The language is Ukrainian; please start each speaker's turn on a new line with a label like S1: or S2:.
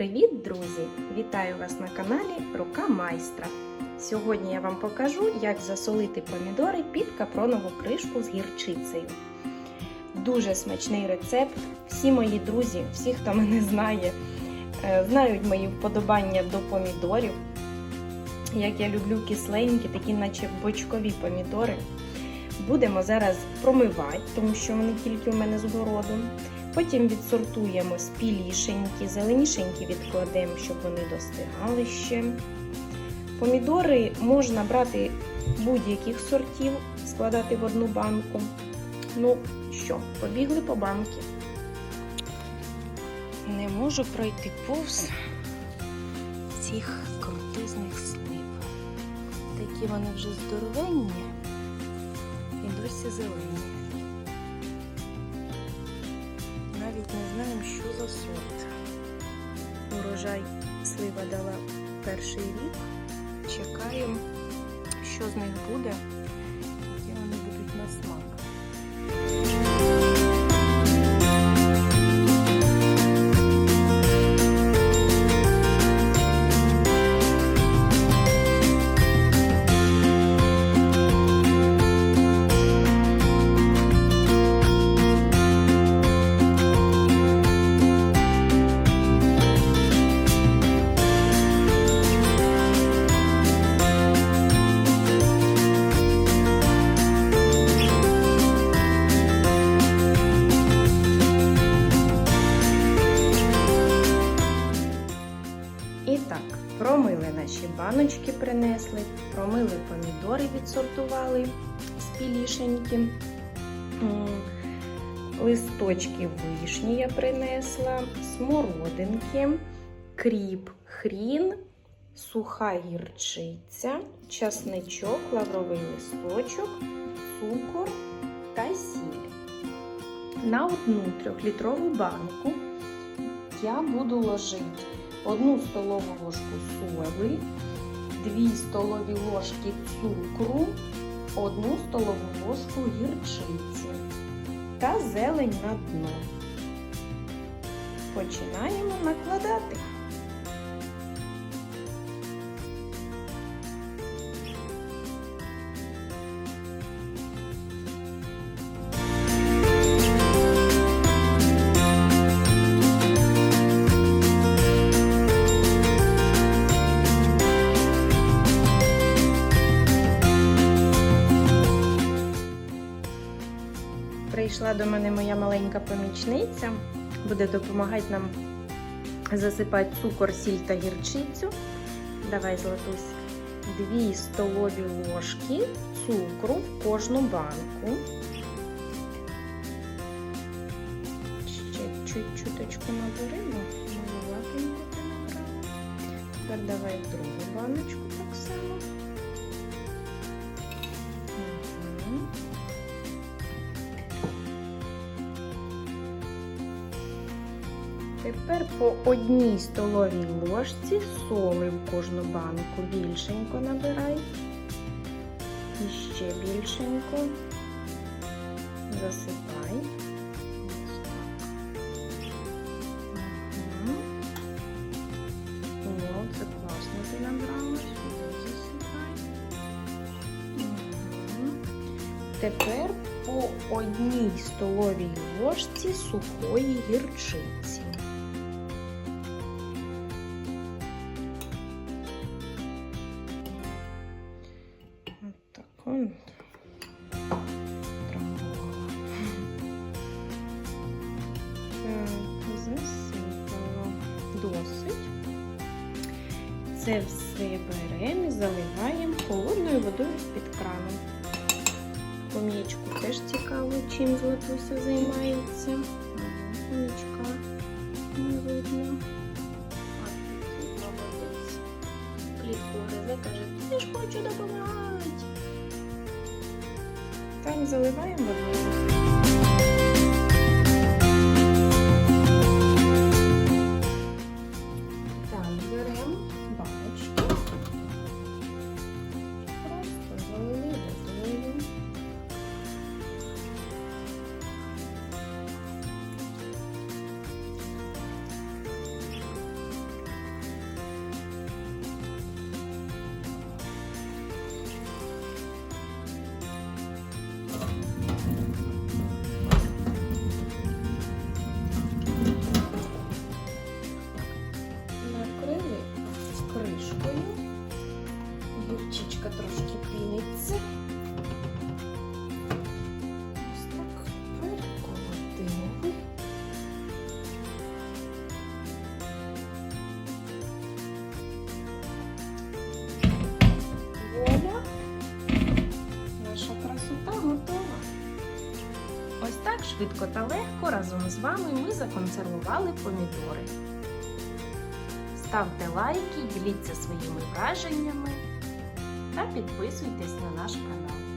S1: Привіт, друзі! Вітаю вас на каналі Рука Майстра. Сьогодні я вам покажу, як засолити помідори під капронову кришку з гірчицею. Дуже смачний рецепт. Всі мої друзі, всі, хто мене знає, е, знають мої вподобання до помідорів. Як я люблю кисленькі, такі, наче бочкові помідори. Будемо зараз промивати, тому що вони тільки у мене з городу. Потім відсортуємо спілішенькі, зеленішенькі відкладемо, щоб вони достигали ще. Помідори можна брати будь-яких сортів, складати в одну банку. Ну що, побігли по банки. Не можу пройти повз цих крутизних слив. Такі вони вже здоровенні і досі зелені. Навіть не знаємо, що за сорт. Урожай слива дала перший рік. Чекаємо, що з них буде, які вони будуть на смак. Баночки, принесли, промили помідори, відсортували спілішенькі. Листочки вишні я принесла, смородинки, кріп, хрін, суха гірчиця, часничок, лавровий листочок, цукор та сіль. На одну трьохлітрову банку я буду ложити одну столову ложку соли, 2 столові ложки цукру, 1 столову ложку гірчиці та зелень на дно. Починаємо накладати. Прийшла до мене моя маленька помічниця, буде допомагати нам засипати цукор, сіль та гірчицю. Давай, Златусь, 2 столові ложки цукру в кожну банку. Ще чуть-чуточку набери, бо маловатенько ти набрала. Тепер давай другу баночку так само. Тепер по одній столовій ложці соли в кожну банку більшенько набирай. І ще більшенько засипай. О, класно ти набрала. Засипай. Мгм. Тепер по одній столовій ложці сухої гірчиці. Так он. Так, засипала. Досить. Це все беремо і заливаємо холодною водою з-під крану. Помічку теж цікаво, чим Златуся займається. Помічка не видно. Плітку гризе, каже, я ж хочу допомагати. Так, заливаємо. Швидко та легко разом з вами ми законсервували помідори. Ставте лайки, діліться своїми враженнями та підписуйтесь на наш канал.